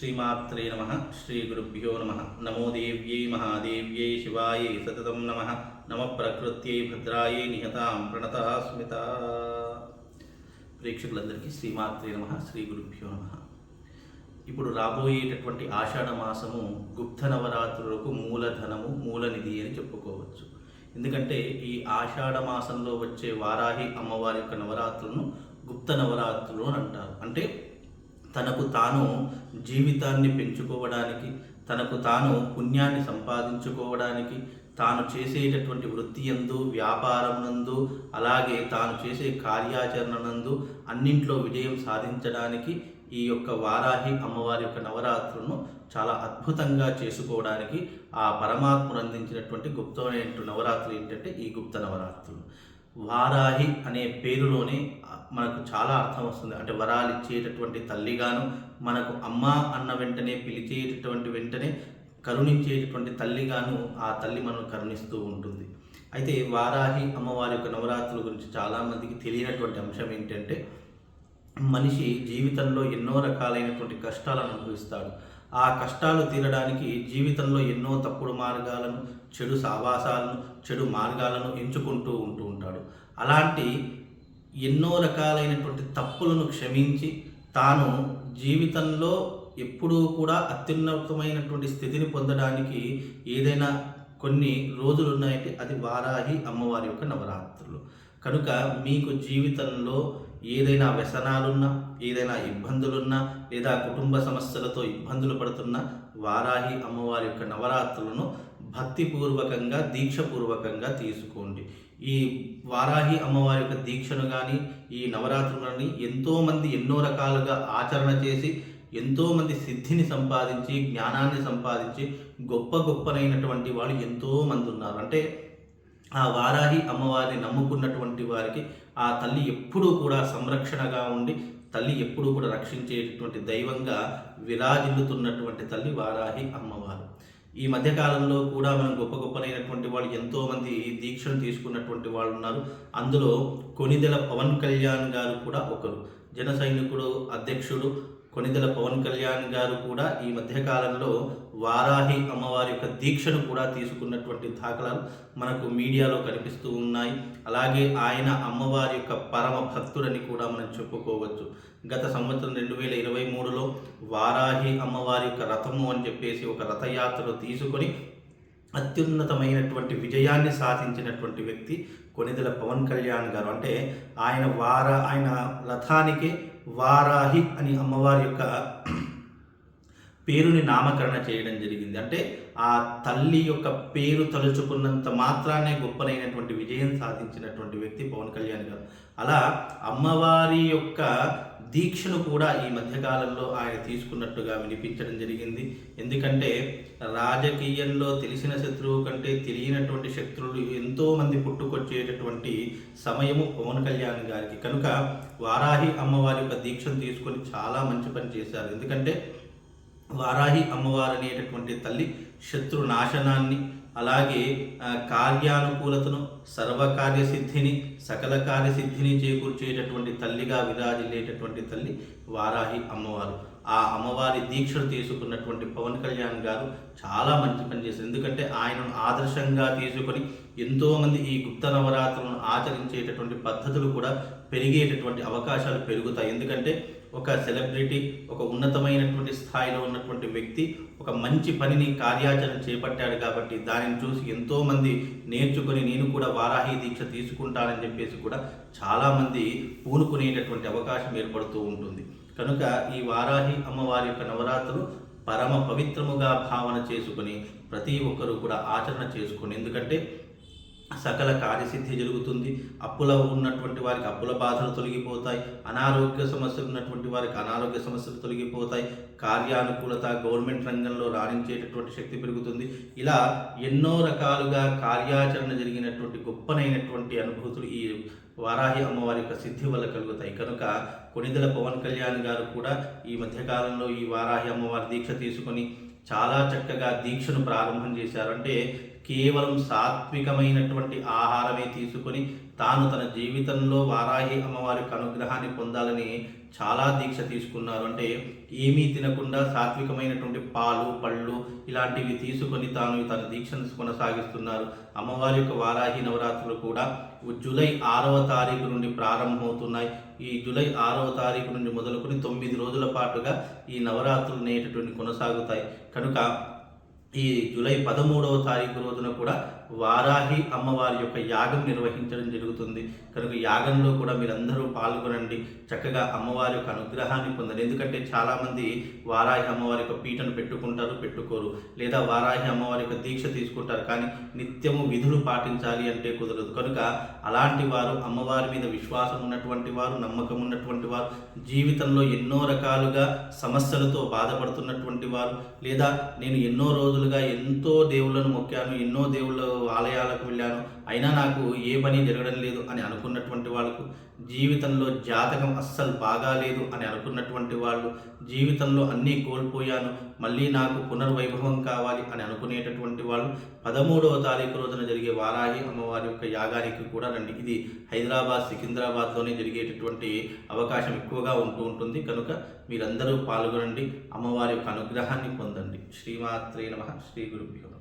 శ్రీమాత్రే నమ. శ్రీ గురుభ్యో నమ. నమో దేవ్యై మహాదేవ్యై శివాయై సతతం నమ. నమ ప్రకృత్యై భద్రాయై నిహతాం ప్రణత స్మిత ప్రేక్షకులందరికీ శ్రీమాత్రే నమ. శ్రీ గురుభ్యో నమ. ఇప్పుడు రాబోయేటటువంటి ఆషాఢ మాసము గుప్త నవరాత్రులకు మూలధనము మూలనిధి అని చెప్పుకోవచ్చు. ఎందుకంటే ఈ ఆషాఢ మాసంలో వచ్చే వారాహి అమ్మవారి యొక్క నవరాత్రులను గుప్త నవరాత్రులు అని అంటారు. అంటే తనకు తాను జీవితాన్ని పెంచుకోవడానికి తనకు తాను పుణ్యాన్ని సంపాదించుకోవడానికి తాను చేసేటటువంటి వృత్తి యందు వ్యాపారం నందు అలాగే తాను చేసే కార్యాచరణ నందు అన్నింట్లో విజయం సాధించడానికి ఈ యొక్క వారాహి అమ్మవారి యొక్క నవరాత్రులను చాలా అద్భుతంగా చేసుకోవడానికి ఆ పరమాత్ముడు అందించినటువంటి గుప్తమైనటువంటి నవరాత్రులు ఏంటంటే ఈ గుప్త నవరాత్రులు. వారాహి అనే పేరులోనే మనకు చాలా అర్థం వస్తుంది. అంటే వరాలు ఇచ్చేటటువంటి తల్లిగాను మనకు అమ్మ అన్న వెంటనే పిలిచేటటువంటి వెంటనే కరుణించేటటువంటి తల్లిగాను ఆ తల్లి మనల్ని కరుణిస్తూ ఉంటుంది. అయితే వారాహి అమ్మవారి యొక్క నవరాత్రుల గురించి చాలామందికి తెలియనటువంటి అంశం ఏంటంటే మనిషి జీవితంలో ఎన్నో రకాలైనటువంటి కష్టాలను అనుభవిస్తాడు. ఆ కష్టాలు తీరడానికి జీవితంలో ఎన్నో తప్పుడు మార్గాలను చెడు సావాసాలను చెడు మార్గాలను ఎంచుకుంటూ ఉంటూ ఉంటాడు. అలాంటి ఎన్నో రకాలైనటువంటి తప్పులను క్షమించి తాను జీవితంలో ఎప్పుడూ కూడా అత్యున్నతమైనటువంటి స్థితిని పొందడానికి ఏదైనా కొన్ని రోజులు ఉన్నాయంటే అది వారాహి అమ్మవారి యొక్క నవరాత్రులు. కనుక మీకు జీవితంలో ఏదైనా వ్యసనాలున్నా ఏదైనా ఇబ్బందులున్నా లేదా కుటుంబ సమస్యలతో ఇబ్బందులు పడుతున్నా వారాహి అమ్మవారి యొక్క నవరాత్రులను భక్తిపూర్వకంగా దీక్షపూర్వకంగా తీసుకోండి. ఈ వారాహి అమ్మవారి యొక్క దీక్షను కానీ ఈ నవరాత్రులని ఎంతోమంది ఎన్నో రకాలుగా ఆచరణ చేసి ఎంతోమంది సిద్ధిని సంపాదించి జ్ఞానాన్ని సంపాదించి గొప్ప గొప్పనైనటువంటి వాళ్ళు ఎంతోమంది ఉన్నారు. అంటే ఆ వారాహి అమ్మవారిని నమ్ముకున్నటువంటి వారికి ఆ తల్లి ఎప్పుడూ కూడా సంరక్షణగా ఉండి తల్లి ఎప్పుడూ కూడా రక్షించేటటువంటి దైవంగా విరాజిల్లుతున్నటువంటి తల్లి వారాహి అమ్మవారు. ఈ మధ్యకాలంలో కూడా మనం గొప్ప గొప్పనైనటువంటి వాళ్ళు ఎంతోమంది దీక్షను తీసుకున్నటువంటి వాళ్ళు ఉన్నారు. అందులో కొనిదెల పవన్ కళ్యాణ్ గారు కూడా ఒకరు. జన సైనికుడు అధ్యక్షుడు కొనిదెల పవన్ కళ్యాణ్ గారు కూడా ఈ మధ్యకాలంలో వారాహి అమ్మవారి యొక్క దీక్షను కూడా తీసుకున్నటువంటి దాఖలాలు మనకు మీడియాలో కనిపిస్తూ ఉన్నాయి. అలాగే ఆయన అమ్మవారి యొక్క పరమ భక్తుడని కూడా మనం చెప్పుకోవచ్చు. గత సంవత్సరం రెండు వేల ఇరవై మూడులో వారాహి అమ్మవారి యొక్క రథము అని చెప్పేసి ఒక రథయాత్రను తీసుకొని అత్యున్నతమైనటువంటి విజయాన్ని సాధించినటువంటి వ్యక్తి కొనిదెల పవన్ కళ్యాణ్ గారు. అంటే ఆయన వార ఆయన రథానికి వారాహి అని అమ్మవారి యొక్క పేరుని నామకరణ చేయడం జరిగింది. అంటే ఆ తల్లి యొక్క పేరు తలుచుకున్నంత మాత్రానే గొప్పనైనటువంటి విజయం సాధించినటువంటి వ్యక్తి పవన్ కళ్యాణ్ గారు. అలా అమ్మవారి యొక్క దీక్షను కూడా ఈ మధ్యకాలంలో ఆయన తీసుకున్నట్టుగా వినిపించడం జరిగింది. ఎందుకంటే రాజకీయంలో తెలిసిన శత్రువు కంటే తెలియనటువంటి శత్రువులు ఎంతోమంది పుట్టుకొచ్చేటటువంటి సమయము పవన్ కళ్యాణ్ గారికి. కనుక వారాహి అమ్మవారి యొక్క దీక్షను తీసుకొని చాలా మంచి పని చేశారు. ఎందుకంటే వారాహి అమ్మవారు అనేటటువంటి తల్లి శత్రు నాశనాన్ని అలాగే కార్యానుకూలతను సర్వకార్యసిద్ధిని సకల కార్యసిద్ధిని చేకూర్చేటటువంటి తల్లిగా విరాజిల్లేటటువంటి తల్లి వారాహి అమ్మవారు. ఆ అమ్మవారి దీక్షలు తీసుకున్నటువంటి పవన్ కళ్యాణ్ గారు చాలా మంచి పని చేశారు. ఎందుకంటే ఆయనను ఆదర్శంగా తీసుకొని ఎంతోమంది ఈ గుప్త నవరాత్రులను ఆచరించేటటువంటి పద్ధతులు కూడా పెరిగేటటువంటి అవకాశాలు పెరుగుతాయి. ఎందుకంటే ఒక సెలబ్రిటీ ఒక ఉన్నతమైనటువంటి స్థాయిలో ఉన్నటువంటి వ్యక్తి ఒక మంచి పనిని కార్యాచరణ చేపట్టాడు కాబట్టి దానిని చూసి ఎంతోమంది నేర్చుకొని నేను కూడా వారాహి దీక్ష తీసుకుంటానని చెప్పేసి కూడా చాలామంది పూనుకునేటటువంటి అవకాశం ఏర్పడుతూ ఉంటుంది. కనుక ఈ వారాహి అమ్మవారి యొక్క నవరాత్రులు పరమ పవిత్రముగా భావన చేసుకుని ప్రతి ఒక్కరూ కూడా ఆచరణ చేసుకొని ఎందుకంటే సకల కార్యసిద్ధి జరుగుతుంది. అప్పుల ఉన్నటువంటి వారికి అప్పుల బాధలు తొలగిపోతాయి. అనారోగ్య సమస్యలు ఉన్నటువంటి వారికి అనారోగ్య సమస్యలు తొలగిపోతాయి. కార్యానుకూలత గవర్నమెంట్ రంగంలో రాణించేటటువంటి శక్తి పెరుగుతుంది. ఇలా ఎన్నో రకాలుగా కార్యాచరణ జరిగినటువంటి గొప్పనైనటువంటి అనుభూతులు ఈ వారాహి అమ్మవారి యొక్క సిద్ధి వల్ల కలుగుతాయి. కనుక కొనిదల పవన్ కళ్యాణ్ గారు కూడా ఈ మధ్యకాలంలో ఈ వారాహి అమ్మవారి దీక్ష తీసుకొని చాలా చక్కగా దీక్షను ప్రారంభం చేశారు. అంటే కేవలం సాత్వికమైనటువంటి ఆహారమే తీసుకొని తాను తన జీవితంలో వారాహి అమ్మవారి అనుగ్రహాన్ని పొందాలని చాలా దీక్ష తీసుకున్నారు. అంటే ఏమీ తినకుండా సాత్వికమైనటువంటి పాలు పళ్ళు ఇలాంటివి తీసుకొని తాను తన దీక్షను కొనసాగిస్తున్నారు. అమ్మవారి యొక్క వారాహి నవరాత్రులు కూడా జూలై ఆరవ తారీఖు నుండి ప్రారంభమవుతున్నాయి. ఈ జూలై ఆరవ తారీఖు నుండి మొదలుకొని తొమ్మిది రోజుల పాటుగా ఈ నవరాత్రులు నేటటువంటి కొనసాగుతాయి. కనుక ఈ జూలై పదమూడవ తారీఖు రోజున కూడా వారాహి అమ్మవారి యొక్క యాగం నిర్వహించడం జరుగుతుంది. కనుక యాగంలో కూడా మీరందరూ పాల్గొనండి. చక్కగా అమ్మవారి యొక్క అనుగ్రహాన్ని పొందండి. ఎందుకంటే చాలామంది వారాహి అమ్మవారి యొక్క పీటను పెట్టుకుంటారు పెట్టుకోరు. లేదా వారాహి అమ్మవారి యొక్క దీక్ష తీసుకుంటారు. కానీ నిత్యము విధులు పాటించాలి అంటే కుదరదు. కనుక అలాంటి వారు అమ్మవారి మీద విశ్వాసం ఉన్నటువంటి వారు నమ్మకం ఉన్నటువంటి వారు జీవితంలో ఎన్నో రకాలుగా సమస్యలతో బాధపడుతున్నటువంటి వారు లేదా నేను ఎన్నో రోజులుగా ఎంతో దేవుళ్ళను మొక్కాను ఎన్నో దేవుళ్ళ ఆలయాలకు వెళ్ళాను. అయినా నాకు ఏ పని జరగడం లేదు అని అనుకున్నటువంటి వాళ్ళకు జీవితంలో జాతకం అస్సలు బాగాలేదు అని అనుకున్నటువంటి వాళ్ళు జీవితంలో అన్నీ కోల్పోయాను. మళ్ళీ నాకు పునర్వైభవం కావాలి అని అనుకునేటటువంటి వాళ్ళు పదమూడవ తారీఖు రోజున జరిగే వారాహి అమ్మవారి యొక్క యాగానికి కూడా రండి. ఇది హైదరాబాద్ సికింద్రాబాద్లోనే జరిగేటటువంటి అవకాశం ఎక్కువగా ఉంటూ ఉంటుంది. కనుక మీరందరూ పాల్గొనండి. అమ్మవారి యొక్క అనుగ్రహాన్ని పొందండి. శ్రీమాత్రే నమ. శ్రీ గురుభ్యో